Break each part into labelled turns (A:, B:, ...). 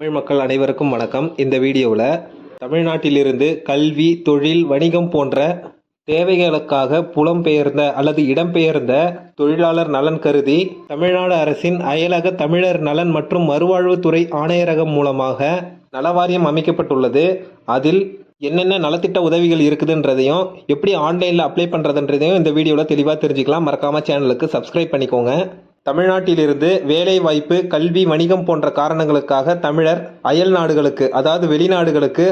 A: தமிழ் மக்கள் அனைவருக்கும் வணக்கம். இந்த வீடியோவில் தமிழ்நாட்டிலிருந்து கல்வி தொழில் வணிகம் போன்ற தேவைகளுக்காக புலம்பெயர்ந்த அல்லது இடம்பெயர்ந்த தொழிலாளர் நலன் கருதி தமிழ்நாடு அரசின் அயலக தமிழர் நலன் மற்றும் மறுவாழ்வுத்துறை ஆணையரகம் மூலமாக நலவாரியம் அமைக்கப்பட்டுள்ளது. அதில் என்னென்ன நலத்திட்ட உதவிகள் இருக்குதுன்றதையும் எப்படி ஆன்லைனில் அப்ளை பண்ணுறதுன்றதையும் இந்த வீடியோவில் தெளிவாக தெரிஞ்சுக்கலாம். மறக்காமல் சேனலுக்கு சப்ஸ்கிரைப் பண்ணிக்கோங்க. தமிழ்நாட்டிலிருந்து வேலை வாய்ப்பு கல்வி வணிகம் போன்ற காரணங்களுக்காக தமிழர் அயல் நாடுகளுக்கு அதாவது வெளிநாடுகளுக்கு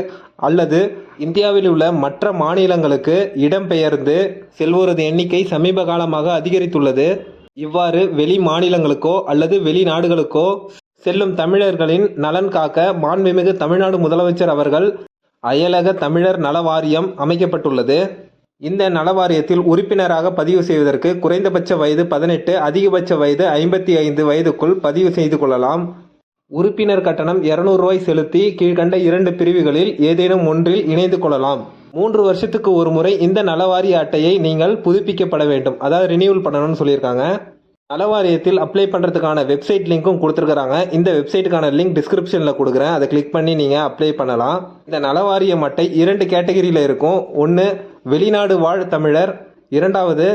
A: அல்லது இந்தியாவில் உள்ள மற்ற மாநிலங்களுக்கு இடம்பெயர்ந்து செல்வோரது எண்ணிக்கை சமீப காலமாக அதிகரித்துள்ளது. இவ்வாறு வெளி மாநிலங்களுக்கோ அல்லது வெளிநாடுகளுக்கோ செல்லும் தமிழர்களின் நலன் காக்க மாண்புமிகு தமிழ்நாடு முதலமைச்சர் அவர்கள் அயலக தமிழர் நல வாரியம் அமைக்கப்பட்டுள்ளது. இந்த நலவாரியத்தில் உறுப்பினராக பதிவு செய்வதற்கு குறைந்தபட்ச வயது பதினெட்டு அதிகபட்ச வயது ஐம்பத்தி ஐந்து வயதுக்குள் பதிவு செய்து கொள்ளலாம். உறுப்பினர் கட்டணம் 200 ரூபாய் செலுத்தி கீழ்கண்ட இரண்டு பிரிவுகளில் ஏதேனும் ஒன்றில் இணைந்து கொள்ளலாம். மூன்று வருஷத்துக்கு ஒரு முறை இந்த நலவாரிய அட்டையை நீங்கள் புதுப்பிக்கப்பட வேண்டும். அதாவது ரினியூவல் பண்ணணும்னு சொல்லியிருக்காங்க. நலவாரியத்தில் அப்ளை பண்ணுறதுக்கான வெப்சைட் லிங்க்கும் கொடுத்துருக்குறாங்க. இந்த வெப்சைட்டுக்கான லிங்க் டிஸ்கிரிப்ஷனில் கொடுக்குறேன். அதை கிளிக் பண்ணி நீங்கள் அப்ளை பண்ணலாம். இந்த நலவாரியம் அட்டை இரண்டு கேட்டகரியில் இருக்கும். ஒன்று வெளிநாடு வாழ் தமிழர். இரண்டாவது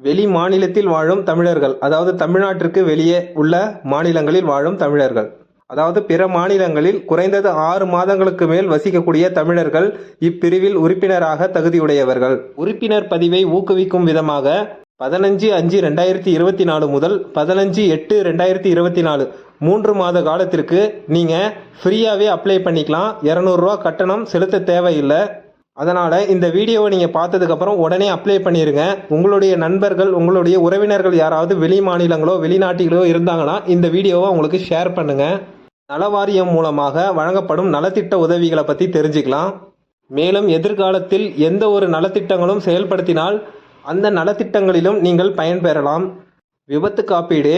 A: வெளி மாநிலத்தில் வாழும் தமிழர்கள். அதாவது தமிழ்நாட்டிற்கு வெளியே உள்ள மாநிலங்களில் வாழும் தமிழர்கள். அதாவது பிற மாநிலங்களில் குறைந்தது ஆறு மாதங்களுக்கு மேல் வசிக்கக்கூடிய தமிழர்கள் இப்பிரிவில் உறுப்பினராக தகுதியுடையவர்கள். உறுப்பினர் பதிவை ஊக்குவிக்கும் விதமாக பதினஞ்சு அஞ்சு ரெண்டாயிரத்தி இருபத்தி நாலு முதல் பதினஞ்சு எட்டு ரெண்டாயிரத்தி இருபத்தி நாலு மூன்று மாத காலத்திற்கு நீங்கள் ஃப்ரீயாகவே அப்ளை பண்ணிக்கலாம். இரநூறுவா கட்டணம் செலுத்த தேவையில்லை. அதனால் இந்த வீடியோவை நீங்கள் பார்த்ததுக்கப்புறம் உடனே அப்ளை பண்ணிடுங்க உங்களுடைய நண்பர்கள் உங்களுடைய உறவினர்கள் யாராவது வெளி மாநிலங்களோ வெளிநாட்டிலோ இருந்தாங்கன்னா இந்த வீடியோவை உங்களுக்கு ஷேர் பண்ணுங்கள் நலவாரியம் மூலமாக வழங்கப்படும் நலத்திட்ட உதவிகளை பற்றி தெரிஞ்சுக்கலாம். மேலும் எதிர்காலத்தில் எந்த ஒரு நலத்திட்டங்களும் செயல்படுத்தினால் அந்த நலத்திட்டங்களிலும் நீங்கள் பயன்பெறலாம். விபத்து காப்பீடு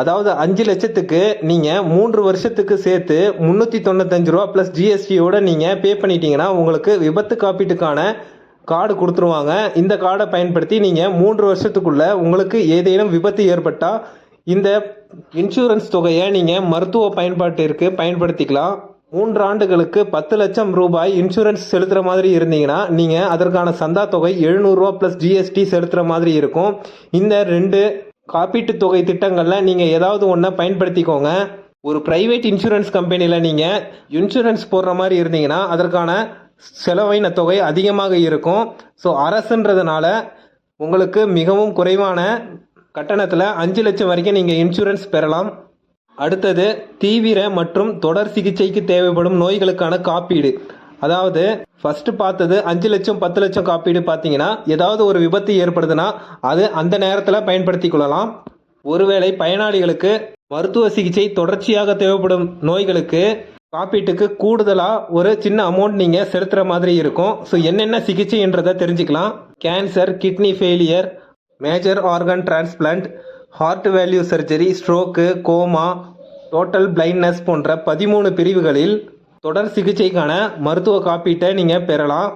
A: அதாவது அஞ்சு லட்சத்துக்கு நீங்கள் மூன்று வருஷத்துக்கு சேர்த்து முந்நூற்றி தொண்ணூத்தஞ்சு ரூபா ப்ளஸ் ஜிஎஸ்டியோட நீங்கள் பே பண்ணிட்டீங்கன்னா உங்களுக்கு விபத்து காப்பீட்டுக்கான கார்டு கொடுத்துருவாங்க. இந்த கார்டை பயன்படுத்தி நீங்கள் மூன்று வருஷத்துக்குள்ள உங்களுக்கு ஏதேனும் விபத்து ஏற்பட்டால் இந்த இன்சூரன்ஸ் தொகையை நீங்கள் மருத்துவ பயன்பாட்டிற்கு பயன்படுத்திக்கலாம். மூன்று ஆண்டுகளுக்கு பத்து லட்சம் ரூபாய் இன்சூரன்ஸ் செலுத்துகிற மாதிரி இருந்தீங்கன்னா நீங்கள் அதற்கான சந்தா தொகை எழுநூறுரூவா ப்ளஸ் ஜிஎஸ்டி செலுத்துகிற மாதிரி இருக்கும். இந்த ரெண்டு காப்பீட்டுத் தொகை திட்டங்களில் நீங்கள் ஏதாவது ஒன்றை பயன்படுத்திக்கோங்க. ஒரு பிரைவேட் இன்சூரன்ஸ் கம்பெனியில் நீங்கள் இன்சூரன்ஸ் போடுற மாதிரி இருந்தீங்கன்னா அதற்கான செலவின தொகை அதிகமாக இருக்கும். ஸோ அரசுன்றதுனால உங்களுக்கு மிகவும் குறைவான கட்டணத்தில் அஞ்சு லட்சம் வரைக்கும் நீங்கள் இன்சூரன்ஸ் பெறலாம். அடுத்தது தீவிர மற்றும் தொடர் சிகிச்சைக்கு தேவைப்படும் நோய்களுக்கான காப்பீடு. அதாவது ஃபர்ஸ்ட் பார்த்தது அஞ்சு லட்சம் பத்து லட்சம் காப்பீடு பார்த்தீங்கன்னா ஏதாவது ஒரு விபத்து ஏற்படுதுன்னா அது அந்த நேரத்தில் பயன்படுத்தி கொள்ளலாம். ஒருவேளை பயனாளிகளுக்கு மருத்துவ சிகிச்சை தொடர்ச்சியாக தேவைப்படும் நோய்களுக்கு காப்பீட்டுக்கு கூடுதலாக ஒரு சின்ன அமௌண்ட் நீங்கள் செலுத்துகிற மாதிரி இருக்கும். ஸோ என்னென்ன சிகிச்சைன்றதை தெரிஞ்சுக்கலாம். Cancer kidney failure major organ transplant heart valve surgery stroke coma total blindness போன்ற பதிமூணு பிரிவுகளில் தொடர் சிகிச்சைக்கான மருத்துவ காப்பீட்டை நீங்கள் பெறலாம்.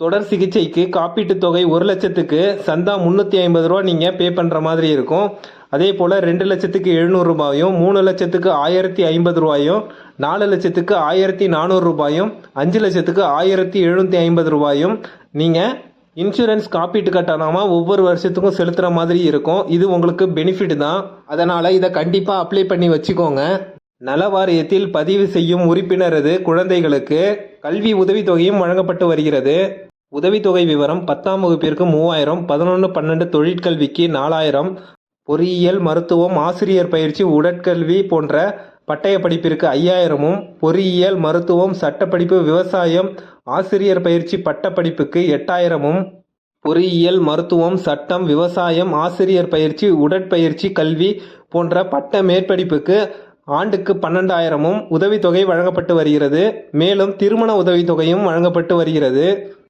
A: தொடர் சிகிச்சைக்கு காப்பீட்டுத் தொகை ஒரு லட்சத்துக்கு சந்தா முந்நூற்றி ஐம்பது ரூபா நீங்கள் பே பண்ணுற மாதிரி இருக்கும். அதே போல் ரெண்டு லட்சத்துக்கு எழுநூறுபாயும் மூணு லட்சத்துக்கு ஆயிரத்தி ஐம்பது ரூபாயும் நாலு லட்சத்துக்கு ஆயிரத்தி நானூறு ரூபாயும் அஞ்சு லட்சத்துக்கு ஆயிரத்தி எழுநூற்றி ஐம்பது ரூபாயும் நீங்கள் இன்சூரன்ஸ் காப்பீட்டு கட்டணமாக ஒவ்வொரு வருஷத்துக்கும் செலுத்துகிற மாதிரி இருக்கும். இது உங்களுக்கு பெனிஃபிட் தான். அதனால் இதை கண்டிப்பாக அப்ளை பண்ணி வச்சுக்கோங்க. நல வாரியத்தில் பதிவு செய்யும் உறுப்பினரது குழந்தைகளுக்கு கல்வி உதவித்தொகையும் வழங்கப்பட்டு வருகிறது. உதவித்தொகை விவரம் பத்தாம் வகுப்பிற்கு மூவாயிரம் பதினொன்று பன்னெண்டு தொழிற்கல்விக்கு நாலாயிரம். பொறியியல் மருத்துவம் ஆசிரியர் பயிற்சி உடற்கல்வி போன்ற பட்டய படிப்பிற்கு ஐயாயிரமும் பொறியியல் மருத்துவம் சட்டப்படிப்பு விவசாயம் ஆசிரியர் பயிற்சி பட்டப்படிப்புக்கு எட்டாயிரமும். பொறியியல் மருத்துவம் சட்டம் விவசாயம் ஆசிரியர் பயிற்சி உடற்பயிற்சி கல்வி போன்ற பட்ட மேற்படிப்புக்கு ஆண்டுக்கு பன்னெண்டாயிரமும் உதவித்தொகை வழங்கப்பட்டு வருகிறது. மேலும் திருமண உதவித்தொகையும் வழங்கப்பட்டு வருகிறது.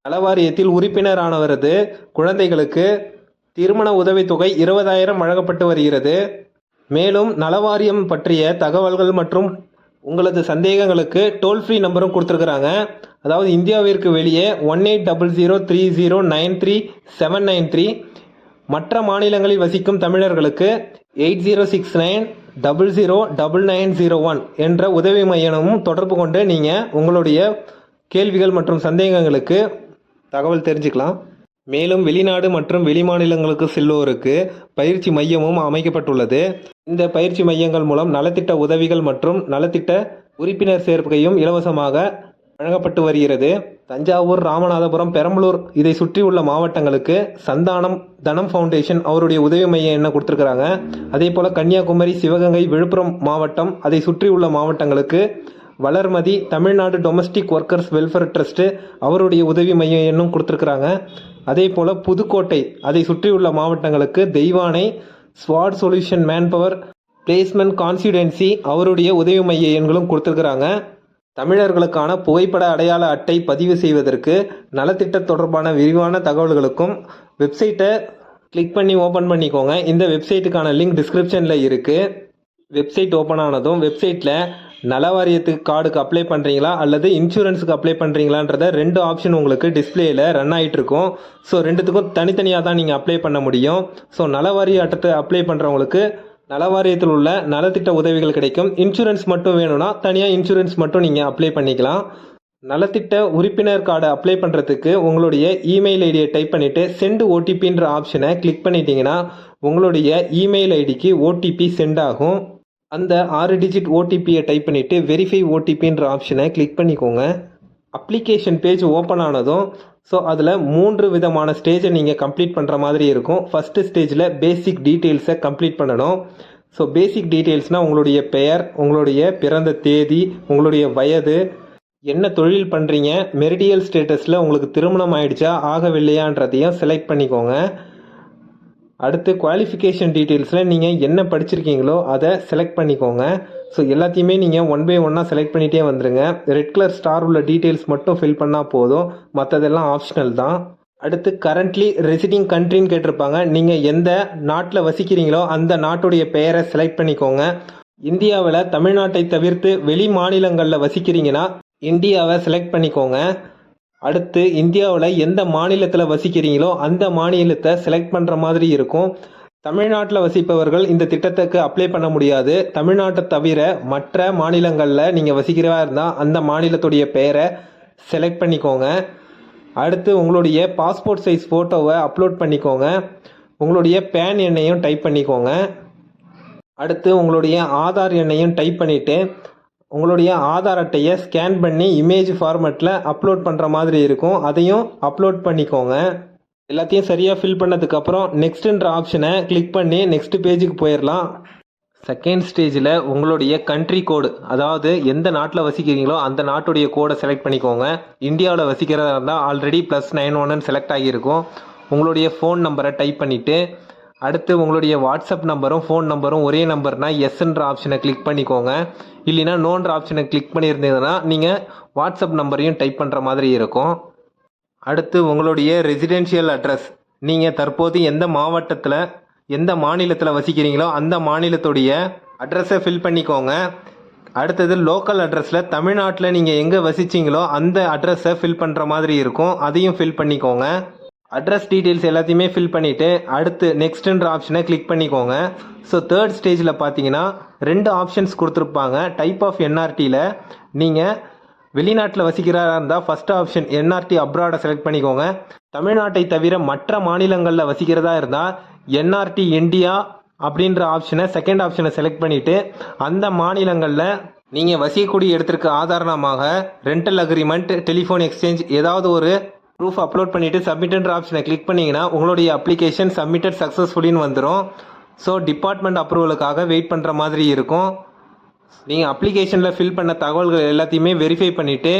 A: நலவாரியத்தில் உறுப்பினரானவரது குழந்தைகளுக்கு திருமண உதவித்தொகை இருபதாயிரம் வழங்கப்பட்டு வருகிறது. மேலும் நலவாரியம் பற்றிய தகவல்கள் மற்றும் உங்களது சந்தேகங்களுக்கு டோல் ஃப்ரீ நம்பரும் கொடுத்துருக்குறாங்க. அதாவது இந்தியாவிற்கு வெளியே one eight double zero three zero nine three seven nine three மற்ற மாநிலங்களில் வசிக்கும் தமிழர்களுக்கு eight zero six nine double zero double nine zero one என்ற உதவி மையமும் தொடர்பு கொண்டு நீங்கள் உங்களுடைய கேள்விகள் மற்றும் சந்தேகங்களுக்கு தகவல் தெரிஞ்சுக்கலாம். மேலும் வெளிநாடு மற்றும் வெளிமாநிலங்களுக்கு செல்வோருக்கு பயிற்சி மையமும் அமைக்கப்பட்டுள்ளது. இந்த பயிற்சி மையங்கள் மூலம் நலத்திட்ட உதவிகள் மற்றும் நலத்திட்ட உறுப்பினர் சேர்க்கையும் இலவசமாக வழங்கப்பட்டு வருகிறது. தஞ்சாவூர் ராமநாதபுரம் பெரம்பலூர் இதை சுற்றியுள்ள மாவட்டங்களுக்கு சந்தானம் தனம் ஃபவுண்டேஷன் அவருடைய உதவி மையம் என்ன கொடுத்துருக்குறாங்க? அதே போல் கன்னியாகுமரி சிவகங்கை விழுப்புரம் மாவட்டம் அதை சுற்றியுள்ள மாவட்டங்களுக்கு Valarmathi Tamil Nadu domestic workers welfare trust அவருடைய உதவி மையம் என்னும் கொடுத்துருக்குறாங்க. அதே போல் புதுக்கோட்டை அதை சுற்றியுள்ள மாவட்டங்களுக்கு Deivanai Swat solution manpower placement consultancy அவருடைய உதவி மைய எண்களும் கொடுத்துருக்குறாங்க. தமிழர்களுக்கான புகைப்பட அடையாள அட்டை பதிவு செய்வதற்கு நலத்திட்ட தொடர்பான விரிவான தகவல்களுக்கும் வெப்சைட்டை கிளிக் பண்ணி ஓப்பன் பண்ணிக்கோங்க. இந்த வெப்சைட்டுக்கான லிங்க் டிஸ்கிரிப்ஷனில் இருக்குது வெப்சைட் ஓப்பன் ஆனதும் வெப்சைட்டில் நல வாரியத்துக்கு கார்டுக்கு அப்ளை பண்ணுறீங்களா அல்லது இன்சூரன்ஸுக்கு அப்ளை பண்ணுறீங்களான்றத ரெண்டு ஆப்ஷன் உங்களுக்கு டிஸ்பிளேயில் ரன் ஆகிட்டு இருக்கும் ஸோ ரெண்டுத்துக்கும் தனித்தனியாக தான் நீங்கள் அப்ளை பண்ண முடியும். ஸோ நல வாரிய அட்டத்தை அப்ளை பண்ணுறவங்களுக்கு நலவாரியத்தில் உள்ள நலத்திட்ட உதவிகள் கிடைக்கும். இன்சூரன்ஸ் மட்டும் வேணும்னா தனியாக இன்சூரன்ஸ் மட்டும் நீங்கள் அப்ளை பண்ணிக்கலாம். நலத்திட்ட உறுப்பினர் கார்டை அப்ளை பண்ணுறதுக்கு உங்களுடைய இமெயில் ஐடியை டைப் பண்ணிவிட்டு சென்ட் ஓடிபின்ற ஆப்ஷனை கிளிக் பண்ணிட்டீங்கன்னா உங்களுடைய இமெயில் ஐடிக்கு ஓடிபி சென்ட் ஆகும். அந்த ஆறு டிஜிட் ஓடிபியை டைப் பண்ணிவிட்டு வெரிஃபை ஓடிபின்ற ஆப்ஷனை கிளிக் பண்ணிக்கோங்க. அப்ளிகேஷன் பேஜ் ஓப்பன் ஆனதும் ஸோ அதில் மூன்று விதமான ஸ்டேஜை நீங்கள் கம்ப்ளீட் பண்ணுற மாதிரி இருக்கும். ஃபஸ்ட்டு ஸ்டேஜில் பேசிக் டீட்டெயில்ஸை கம்ப்ளீட் பண்ணணும். ஸோ பேசிக் டீட்டெயில்ஸ்னால் உங்களுடைய பெயர் உங்களுடைய பிறந்த தேதி உங்களுடைய வயது என்ன தொழில் பண்ணுறீங்க மெரிடியல் ஸ்டேட்டஸில் உங்களுக்கு திருமணம் ஆயிடுச்சா ஆகவில்லையான்றதையும் செலக்ட் பண்ணிக்கோங்க. அடுத்து குவாலிஃபிகேஷன் டீட்டெயில்ஸில் நீங்கள் என்ன படிச்சிருக்கீங்களோ அதை செலக்ட் பண்ணிக்கோங்க. ஸோ எல்லாத்தையுமே நீங்கள் ஒன் பை ஒன்னாக செலக்ட் பண்ணிகிட்டே வந்துடுங்க ரெட் கலர் ஸ்டார் உள்ள டீட்டெயில்ஸ் மட்டும் ஃபில் பண்ணால் போதும். மற்றதெல்லாம் ஆப்ஷனல் தான். அடுத்து கரண்ட்லி ரெசிடிங் கண்ட்ரின்னு கேட்டிருப்பாங்க. நீங்கள் எந்த நாட்டில் வசிக்கிறீங்களோ அந்த நாட்டுடைய பெயரை செலக்ட் பண்ணிக்கோங்க. இந்தியாவில் தமிழ்நாட்டை தவிர்த்து வெளி மாநிலங்களில் வசிக்கிறீங்கன்னா இந்தியாவை செலக்ட் பண்ணிக்கோங்க. அடுத்து இந்தியாவில் எந்த மாநிலத்தில் வசிக்கிறீங்களோ அந்த மாநிலத்தை செலக்ட் பண்ணுற மாதிரி இருக்கும். தமிழ்நாட்டில் வசிப்பவர்கள் இந்த திட்டத்துக்கு அப்ளை பண்ண முடியாது. தமிழ்நாட்டை தவிர மற்ற மாநிலங்களில் நீங்கள் வசிக்கிறவா இருந்தால் அந்த மாநிலத்துடைய பெயரை செலக்ட் பண்ணிக்கோங்க. அடுத்து உங்களுடைய பாஸ்போர்ட் சைஸ் ஃபோட்டோவை அப்லோட் பண்ணிக்கோங்க. உங்களுடைய பேன் எண்ணையும் டைப் பண்ணிக்கோங்க. அடுத்து உங்களுடைய ஆதார் எண்ணையும் டைப் பண்ணிவிட்டு உங்களுடைய ஆதார் அட்டையை ஸ்கேன் பண்ணி இமேஜ் ஃபார்மேட்டில் அப்லோட் பண்ணுற மாதிரி இருக்கும். அதையும் அப்லோட் பண்ணிக்கோங்க. எல்லாத்தையும் சரியாக ஃபில் பண்ணதுக்கப்புறம் நெக்ஸ்ட்டுன்ற ஆப்ஷனை கிளிக் பண்ணி நெக்ஸ்ட் பேஜுக்கு போயிடலாம் செகண்ட் ஸ்டேஜில் உங்களுடைய கண்ட்ரி கோடு அதாவது எந்த நாட்டில் வசிக்கிறீங்களோ அந்த நாட்டுடைய கோடை செலக்ட் பண்ணிக்கோங்க. இந்தியாவில் வசிக்கிறதா இருந்தால் ஆல்ரெடி ப்ளஸ் நைன் ஒன்னு செலக்ட் ஆகியிருக்கும். உங்களுடைய ஃபோன் நம்பரை டைப் பண்ணிவிட்டு அடுத்து உங்களுடைய வாட்ஸ்அப் நம்பரும் ஃபோன் நம்பரும் ஒரே நம்பர்னா எஸ்ன்ற ஆப்ஷனை கிளிக் பண்ணிக்கோங்க. இல்லைன்னா நோன்ற ஆப்ஷனை கிளிக் பண்ணியிருந்தீங்கன்னா நீங்கள் வாட்ஸ்அப் நம்பரையும் டைப் பண்ணுற மாதிரி இருக்கும். அடுத்து உங்களுடைய ரெசிடென்ஷியல் அட்ரஸ் நீங்கள் தற்போது எந்த மாவட்டத்தில் எந்த மாநிலத்தில் வசிக்கிறீங்களோ அந்த மாநிலத்துடைய அட்ரஸை ஃபில் பண்ணிக்கோங்க. அடுத்தது லோக்கல் அட்ரஸில் தமிழ்நாட்டில் நீங்கள் எங்கே வசிச்சிங்களோ அந்த அட்ரஸை ஃபில் பண்ணுற மாதிரி இருக்கும். அதையும் ஃபில் பண்ணிக்கோங்க. அட்ரஸ் டீட்டெயில்ஸ் எல்லாத்தையுமே ஃபில் பண்ணிவிட்டு அடுத்து நெக்ஸ்ட்டுன்ற ஆப்ஷனை கிளிக் பண்ணிக்கோங்க. ஸோ தேர்ட் ஸ்டேஜில் பார்த்தீங்கன்னா ரெண்டு ஆப்ஷன்ஸ் கொடுத்துருப்பாங்க. டைப் ஆஃப் என்ஆர்டியில் நீங்கள் வெளிநாட்டில் வசிக்கிறதா இருந்தால் ஃபஸ்ட் ஆப்ஷன் என்ஆர்டி அப்ராடை செலக்ட் பண்ணிக்கோங்க. தமிழ்நாட்டை தவிர மற்ற மாநிலங்களில் வசிக்கிறதா இருந்தால் என்ஆர்டி இந்தியா அப்படின்ற ஆப்ஷனை செகண்ட் ஆப்ஷனை செலக்ட் பண்ணிவிட்டு அந்த மாநிலங்களில் நீங்கள் வசிக்கக்கூடிய இடத்திற்கு ஆதாரணமாக ரெண்டல் அக்ரிமெண்ட் டெலிஃபோன் எக்ஸ்சேஞ்ச் ஏதாவது ஒரு ப்ரூஃப் அப்லோட் பண்ணிவிட்டு சப்மிட்டன்ற ஆப்ஷனை கிளிக் பண்ணிங்கன்னா உங்களுடைய அப்ளிகேஷன் சப்மிட்டட் சக்ஸஸ்ஃபுல்லின்னு வந்துடும் ஸோ டிபார்ட்மெண்ட் அப்ரூவலுக்காக வெயிட் பண்ணுற மாதிரி இருக்கும். நீங்கள் அப்ளிகேஷனில் ஃபில் பண்ண தகவல்கள் எல்லாத்தையுமே வெரிஃபை பண்ணிவிட்டு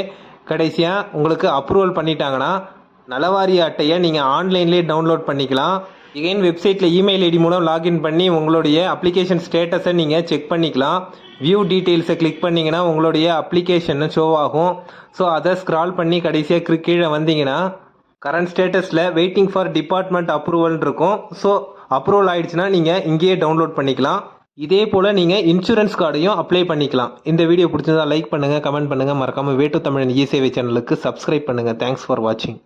A: கடைசியாக உங்களுக்கு அப்ரூவல் பண்ணிட்டாங்கன்னா நலவாரிய அட்டையை நீங்கள் ஆன்லைன்லேயே டவுன்லோட் பண்ணிக்கலாம். எகைன் வெப்சைட்டில் இமெயில் ஐடி மூலம் லாகின் பண்ணி உங்களுடைய அப்ளிகேஷன் ஸ்டேட்டஸை நீங்கள் செக் பண்ணிக்கலாம். வியூ டீட்டெயில்ஸை கிளிக் பண்ணிங்கன்னா உங்களுடைய அப்ளிகேஷன் ஷோ ஆகும். ஸோ அதை ஸ்க்ரால் பண்ணி கடைசியாக கீழே வந்தீங்கன்னா கரண்ட் ஸ்டேட்டஸில் வெயிட்டிங் ஃபார் டிபார்ட்மெண்ட் அப்ரூவல் இருக்கும். ஸோ அப்ரூவல் ஆயிடுச்சுன்னா நீங்கள் இங்கேயே டவுன்லோட் பண்ணிக்கலாம். இதே போல் நீங்கள் இன்சூரன்ஸ் கார்டையும் அப்ளை பண்ணிக்கலாம். இந்த வீடியோ பிடிச்சதா லைக் பண்ணுங்கள் கமெண்ட் பண்ணுங்கள் மறக்காமல் வேட்டு தமிழன் இ சேவை சேனலுக்கு சப்ஸ்கிரைப் பண்ணுங்கள் தேங்க்ஸ் ஃபார் வாட்சிங்